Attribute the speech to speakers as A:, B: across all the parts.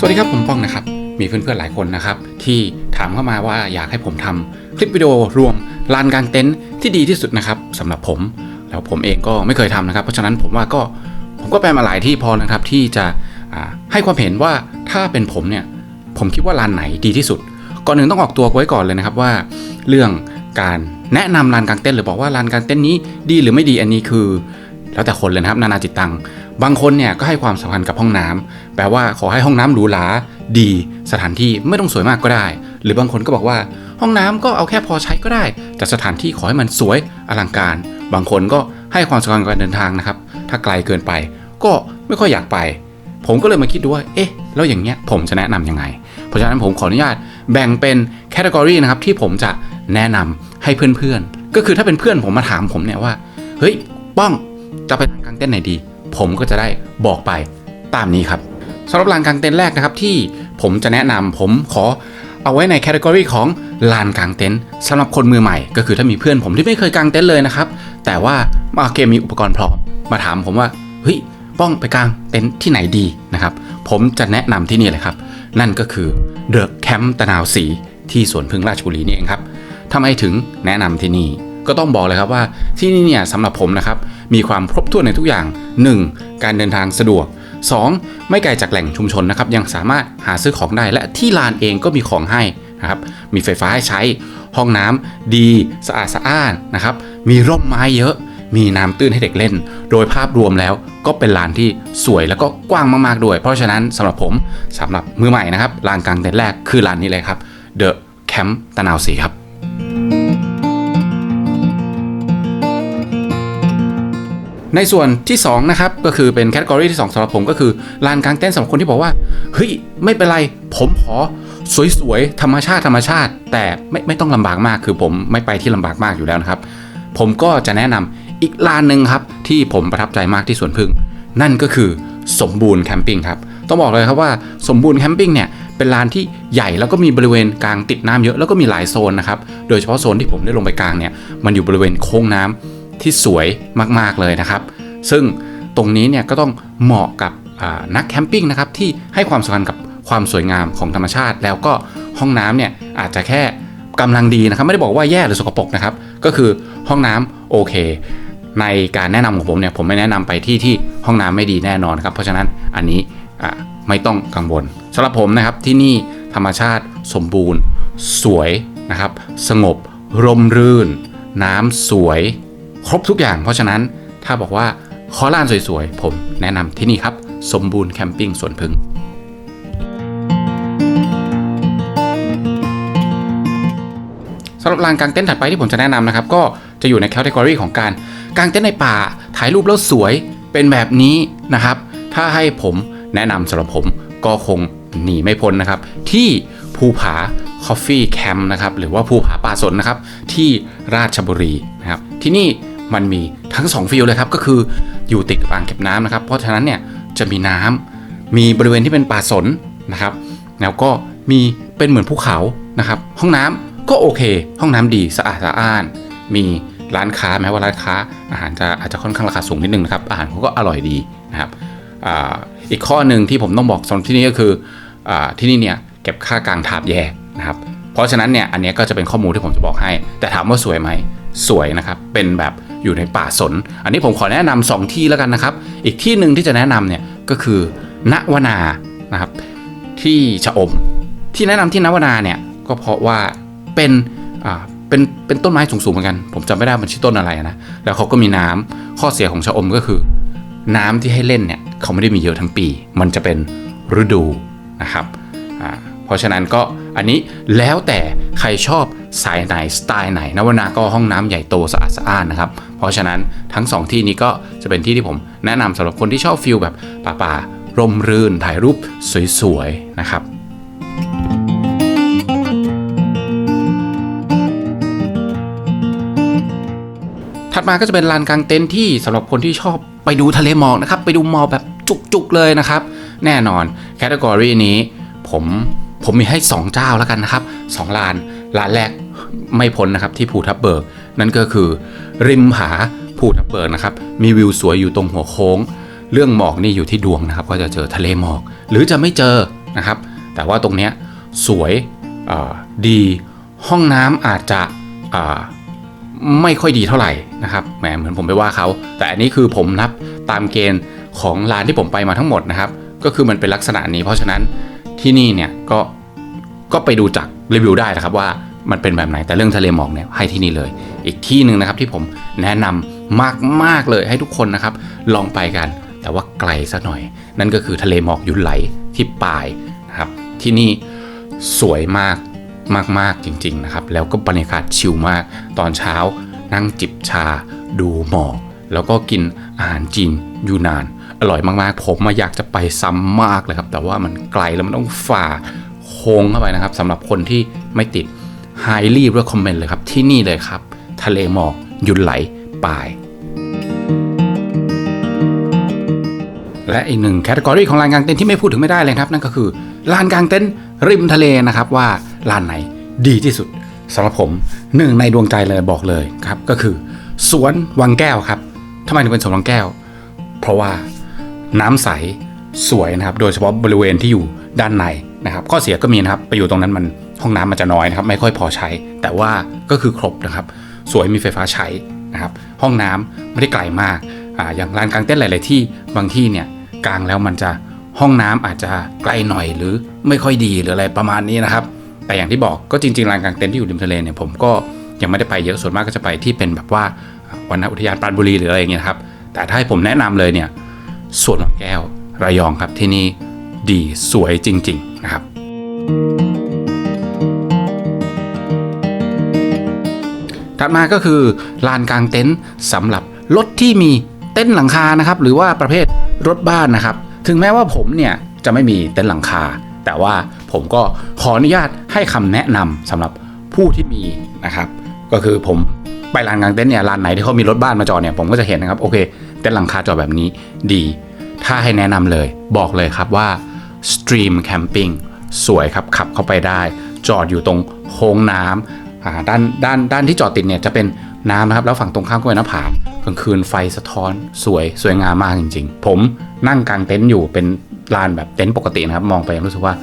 A: สวัสดีครับผมป้องนะครับ มีเพื่อนๆหลายคนนะครับ ที่ถามเข้ามาว่าอยากให้ผมทำคลิปวิดีโอรวมลานกลางเต็นท์ที่ดีที่สุดนะครับสำหรับผม แล้วผมเองก็ไม่เคยทำนะครับ เพราะฉะนั้นผมว่าก็ผมก็ไปมาหลายที่พอนะครับ ที่จะให้ความเห็นว่าถ้าเป็นผมเนี่ยผมคิดว่าลานไหนดีที่สุด ก่อนหนึ่งต้องออกตัวไว้ก่อนเลยนะครับว่า เรื่องการแนะนำลานกลางเต็นท์หรือบอกว่าลานกลางเต็นท์นี้ดีหรือไม่ดีอันนี้คือ แล้วแต่คนเลยนะครับนานาจิตตัง บางคนเนี่ยก็ให้ความสำคัญกับห้องน้ำแปลว่าขอให้ห้องน้ำหรูหราดี สถานที่ไม่ต้องสวยมากก็ได้ หรือบางคนก็บอกว่า ห้องน้ำก็เอาแค่พอใช้ก็ได้ แต่สถานที่ขอให้มันสวยอลังการ บางคนก็ให้ความสำคัญกับการเดินทางนะครับ ถ้าไกลเกินไป ก็ไม่ค่อยอยากไป ผมก็เลยมาคิดดูว่า เอ๊ะ แล้วอย่างเงี้ยผมจะแนะนำยังไง เพราะฉะนั้นผมขออนุญาตแบ่งเป็นแคตตากรีนะครับที่ผมจะแนะนำให้เพื่อนๆ ก็คือถ้าเป็นเพื่อนผมมาถามผมเนี่ยว่า เฮ้ย ป้อง จะไปลานกลางเต้นไหนดี ผมก็จะได้บอกไปตามนี้ครับสำหรับลานกลางเต็นท์แรกนะครับที่ผมจะแนะนำผมขอเอาไว้ในแคตตากรีของลานกลางเต็นท์สำหรับคนมือใหม่ ก็คือถ้ามีเพื่อนผมที่ไม่เคยกางเต็นท์เลยนะครับ แต่ว่ามาเกมมีอุปกรณ์พร้อมมาถามผมว่าเฮ้ยป้องไปกางเต็นท์ที่ไหนดีนะครับ ผมจะแนะนำที่นี่เลยครับ นั่นก็คือเดอะแคมป์ตะนาวสีที่สวนพึ่งราชบุรีนี่เองครับทำไมถึงแนะนำที่นี่ ก็ต้องบอกเลยครับว่าที่นี่เนี่ยสำหรับผมนะครับมีความครบถ้วนในทุกอย่าง 1. การเดินทางสะดวก 2. ไม่ไกลจากแหล่งชุมชนนะครับยังสามารถหาซื้อของได้และที่ลานเองก็มีของให้นะครับมีไฟฟ้าให้ใช้ห้องน้ำดีสะอาดสะอ้านนะครับมีร่มไม้เยอะ มีน้ำตื้นให้เด็กเล่น โดยภาพรวมแล้วก็เป็นลานที่สวยแล้วก็กว้างมากๆด้วย เพราะฉะนั้นสำหรับผมสำหรับมือใหม่นะครับลานกลางเต็นท์แรกคือลานนี้เลยครับ The Camp ตะนาวสีครับ ในส่วนที่2นะครับก็คือเป็นแคตตากรีที่2สำหรับผมก็คือลานกลางเต็นสำหรับคนที่บอกว่าเฮ้ยไม่เป็นไรผมขอสวยๆธรรมชาติธรรมชาติ แต่ไม่ไม่ต้องลำบากมากคือผมไม่ไปที่ลำบากมากอยู่แล้วนะครับ ผมก็จะแนะนำอีกลานหนึ่งครับที่ผมประทับใจมากที่สวนพึ่ง นั่นก็คือสมบูรณ์แคมปิ้งครับต้องบอกเลยครับว่าสมบูรณ์แคมปิ้งเนี่ยเป็นลานที่ใหญ่แล้วก็มีบริเวณกลางติดน้ำเยอะแล้วก็มีหลายโซนนะครับ โดยเฉพาะโซนที่ผมได้ลงไปกลางเนี่ยมันอยู่บริเวณโค้งน้ำ ที่สวยมากๆเลยนะครับ ซึ่งตรงนี้เนี่ยก็ต้องเหมาะกับนักแคมปิ้งนะครับที่ให้ความสำคัญกับความสวยงามของธรรมชาติ แล้วก็ห้องน้ำเนี่ยอาจจะแค่กำลังดีนะครับ ไม่ได้บอกว่าแย่หรือสกปรกนะครับ ก็คือห้องน้ำโอเค ในการแนะนำของผมเนี่ยผมไม่แนะนำไปที่ที่ห้องน้ำไม่ดีแน่นอนครับ เพราะฉะนั้นอันนี้ไม่ต้องกังวลสำหรับผมนะครับที่นี่ธรรมชาติสมบูรณ์ สวยนะครับ สงบ ร่มรื่น น้ำสวย ครบทุกอย่าง เพราะฉะนั้นถ้าบอกว่าขอลานสวยๆ ผมแนะนำที่นี่ครับ สมบูรณ์แคมปิ้งสวนพึ่งสำหรับลานกางเต็นท์ถัดไปที่ผมจะแนะนำนะครับ ก็จะอยู่ในแคตตากรีของการกางเต็นท์ในป่า ถ่ายรูปแล้วสวยเป็นแบบนี้นะครับ ถ้าให้ผมแนะนำสำหรับผมก็คงหนีไม่พ้นนะครับ ที่ภูผา Coffee Camp นะครับ หรือว่าภูผาป่าสนนะครับ ที่ราชบุรีนะครับ ที่นี่ มันมีทั้ง2ฟิลเลยครับก็คืออยู่ติดกับอ่างเก็บน้ำนะครับ เพราะฉะนั้นเนี่ยจะมีน้ำมีบริเวณที่เป็นป่าสนนะครับ แล้วก็มีเป็นเหมือนภูเขานะครับ ห้องน้ำก็โอเค ห้องน้ำดีสะอาดสะอ้าน มีร้านค้าแม้ว่าร้านค้า อาหารจะอาจจะค่อนข้างราคาสูงนิดนึงนะครับอาหารเขาก็อร่อยดีนะครับออีกข้อหนึ่งที่ผมต้องบอกสำหรับที่นี่ก็คืออที่นี่เนี่ยเก็บค่ากลางถาบแยกนะครับ เพราะฉะนั้นเนี่ยอันนี้ก็จะเป็นข้อมูลที่ผมจะบอกให้ แต่ถามว่าสวยไหมสวยนะครับเป็นแบบ อยู่ในป่าสน อันนี้ผมขอแนะนำสองที่แล้วกันนะครับ อีกที่หนึ่งที่จะแนะนำเนี่ยก็คือณวนานะครับ ที่ชะอม ที่แนะนำที่นวนาเนี่ยก็เพราะว่าเป็นอ่าเป็นเป็นต้นไม้สูงๆเหมือนกัน ผมจำไม่ได้มันชื่อต้นอะไรนะ แล้วเขาก็มีน้ำข้อเสียของชะอมก็คือ น้ำที่ให้เล่นเนี่ยเขาไม่ได้มีเยอะทั้งปี มันจะเป็นฤดูนะครับอ่าเพราะฉะนั้นก็อันนี้แล้วแต่ใครชอบสายไหนสไตล์ไหนนวนาก็ห้องน้ำใหญ่โตสะอาดสะอ้านนะครับ เพราะฉะนั้นทั้งสองที่นี้ก็จะเป็นที่ที่ผมแนะนำสำหรับคนที่ชอบฟิลแบบป่าๆร่มรื่นถ่ายรูปสวยๆนะครับถัดมาก็จะเป็นลานกลางเต็นท์ที่สำหรับคนที่ชอบไปดูทะเลหมอกนะครับ ไปดูหมอกแบบจุกๆเลยนะครับ แน่นอนแคตตากรีนี้ผมผมมีให้ 2 เจ้าแล้วกันนะครับ 2 ลานลานแรกไม่พ้นนะครับที่ภูทับเบิก นั่นก็คือริมผาภูทับเบิกนะครับ มีวิวสวยอยู่ตรงหัวโค้ง เรื่องหมอกนี่อยู่ที่ดวงนะครับ ก็จะเจอทะเลหมอก หรือจะไม่เจอนะครับ แต่ว่าตรงเนี้ยสวยดีห้องน้ำอาจจะไม่ค่อยดีเท่าไหร่นะครับแหมเหมือนผมไปว่าเขา แต่อันนี้คือผมนับตามเกณฑ์ของร้านที่ผมไปมาทั้งหมดนะครับ ก็คือมันเป็นลักษณะนี้ เพราะฉะนั้นที่นี่เนี่ยก็ก็ไปดูจากรีวิวได้นะครับว่ามันเป็นแบบไหนแต่เรื่องทะเลหมอกเนี่ยให้ที่นี่เลย อีกที่หนึ่งนะครับที่ผมแนะนำมากๆเลยให้ทุกคนนะครับ ลองไปกัน แต่ว่าไกลสักหน่อย นั่นก็คือทะเลหมอกยุนไหลที่ปายนะครับที่นี่สวยมากมากๆจริง ๆนะครับ แล้วก็บรรยากาศชิลมาก ตอนเช้านั่งจิบชาดูหมอก แล้วก็กินอาหารจีนยูนาน อร่อยมากๆ ผมมาอยากจะไปซ้ำมากเลยครับ แต่ว่ามันไกลแล้วมันต้องฝ่าโค้งเข้าไปนะครับสำหรับคนที่ไม่ติด highly recommend เลยครับที่นี่เลยครับ ทะเลหมอกยุนไหลปาย และอีกหนึ่งแคตตากรีของลานกลางเต็นท์ที่ไม่พูดถึงไม่ได้เลยครับ นั่นก็คือลานกลางเต็นท์ริมทะเลนะครับว่าลานไหนดีที่สุดสำหรับผมหนึ่งในดวงใจเลยบอกเลยครับก็คือ สวนวังแก้วครับทำไมถึงเป็นสวนวังแก้ว เพราะว่าน้ำใสสวยนะครับ โดยเฉพาะบริเวณที่อยู่ด้านในนะครับข้อเสียก็มีนะครับ ไปอยู่ตรงนั้นมันห้องน้ำมันจะน้อยนะครับ ไม่ค่อยพอใช้ แต่ว่าก็คือครบนะครับ สวยมีไฟฟ้าใช้นะครับห้องน้ำไม่ได้ไกลมากอ่าอย่างลานกลางเต้นท์หลาย ๆ ที่บางที่เนี่ยกลางแล้วมันจะห้องน้ำอาจจะไกลหน่อยหรือไม่ค่อยดีหรืออะไรประมาณนี้นะครับ แต่อย่างที่บอกก็จริง ๆลานกลางเต็นท์ที่อยู่ริมทะเลเนี่ยผมก็ยังไม่ได้ไปเยอะส่วนมากก็จะไปที่เป็นแบบว่าวันอุทยานปราณบุรีหรืออะไรอย่างเงี้ยครับ แต่ถ้าให้ผมแนะนำเลยเนี่ยสวนหนองแก้วระยองครับที่นี่ดีสวยจริง ๆ นะครับ ถัดมาก็คือลานกลางเต็นท์สำหรับรถที่มีเต็นท์หลังคานะครับหรือว่าประเภทรถบ้านนะครับ ถึงแม้ว่าผมเนี่ยจะไม่มีเต็นท์หลังคา แต่ว่าผมก็ขออนุญาตให้คำแนะนำสำหรับผู้ที่มีนะครับก็คือผมไปลานกลางเต็นท์เนี่ยลานไหนที่เขามีรถบ้านมาจอดเนี่ยผมก็จะเห็นนะครับโอเคเต็นท์หลังคาจอดแบบนี้ดี ถ้าให้แนะนำเลย บอกเลยครับว่า Stream Camping สวยครับขับเข้าไปได้ จอดอยู่ตรงโค้งน้ำอ่า ด้านด้านด้านที่จอดติดเนี่ยจะเป็นน้ำนะครับ แล้วฝั่งตรงข้ามก็เป็นหน้าผากลางคืนไฟสะท้อนสวยสวยงามมากจริง ๆ ผมนั่งกลางเต็นท์อยู่เป็นลานแบบเต็นท์ปกตินะครับ มองไปยังรู้สึกว่า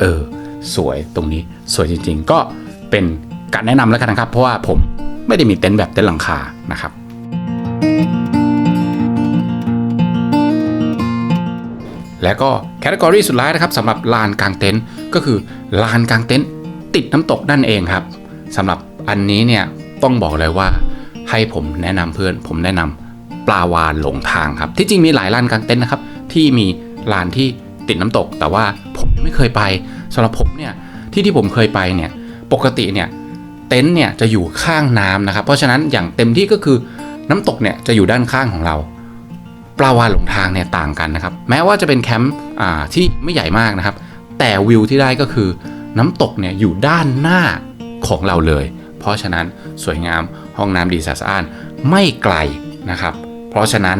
A: เออ สวยตรงนี้สวยจริง ๆ ก็เป็นการแนะนำแล้วกันนะครับ เพราะว่าผมไม่ได้มีเต็นท์แบบเต็นท์หลังคานะครับ และก็แคตตากรีสุดท้ายนะครับสำหรับลานกลางเต็นท์ก็คือลานกลางเต็นท์ติดน้ำตกนั่นเองครับ สำหรับอันนี้เนี่ยต้องบอกเลยว่าให้ผมแนะนำเพื่อน ผมแนะนำปลาวานหลงทางครับ ที่จริงมีหลายลานกลางเต็นท์นะครับ ที่มีลานที่ติดน้ำตก แต่ว่าผมยังไม่เคยไปสำหรับผมเนี่ยที่ที่ผมเคยไปเนี่ยปกติเนี่ยเต็นท์เนี่ยจะอยู่ข้างน้ำนะครับ เพราะฉะนั้นอย่างเต็มที่ก็คือน้ำตกเนี่ยจะอยู่ด้านข้างของเรา ปลาวานหลงทางเนี่ยต่างกันนะครับ แม้ว่าจะเป็นแคมป์อ่าที่ไม่ใหญ่มากนะครับ แต่วิวที่ได้ก็คือน้ำตกเนี่ยอยู่ด้านหน้า ของเราเลย เพราะฉะนั้นสวยงามห้องน้ำดีสะอาดไม่ไกลนะครับ เพราะฉะนั้น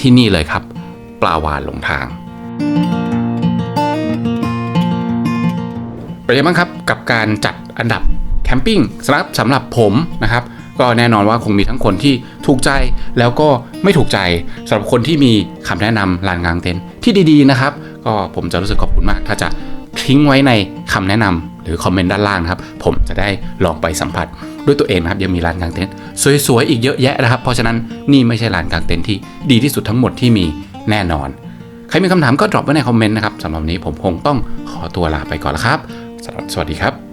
A: ที่นี่เลยครับ ปลาวานหลงทาง เป็นยังไงบ้างครับกับการจัดอันดับแคมปิ้งสำหรับสำหรับผมนะครับก็แน่นอนว่าคงมีทั้งคนที่ถูกใจแล้วก็ไม่ถูกใจสำหรับคนที่มีคำแนะนำลานกลางเต็นท์ที่ดีๆนะครับ ก็ผมจะรู้สึกขอบคุณมาก ถ้าจะทิ้งไว้ในคำแนะนำ รือคอมเมนต์ด้านล่างนะครับ ผมจะได้ลองไปสัมผัสด้วยตัวเองนะครับยังมีร้านกลางเต็นท์สวยๆอีกเยอะแยะนะครับ เพราะฉะนั้นนี่ไม่ใช่ร้านกลางเต็นท์ที่ดีที่สุดทั้งหมดที่มีแน่นอน ใครมีคำถามก็ดรอปไว้ในคอมเมนต์นะครับสำหรับวันนี้ผมคงต้องขอตัวลาไปก่อนแล้วครับ สวัสดีครับ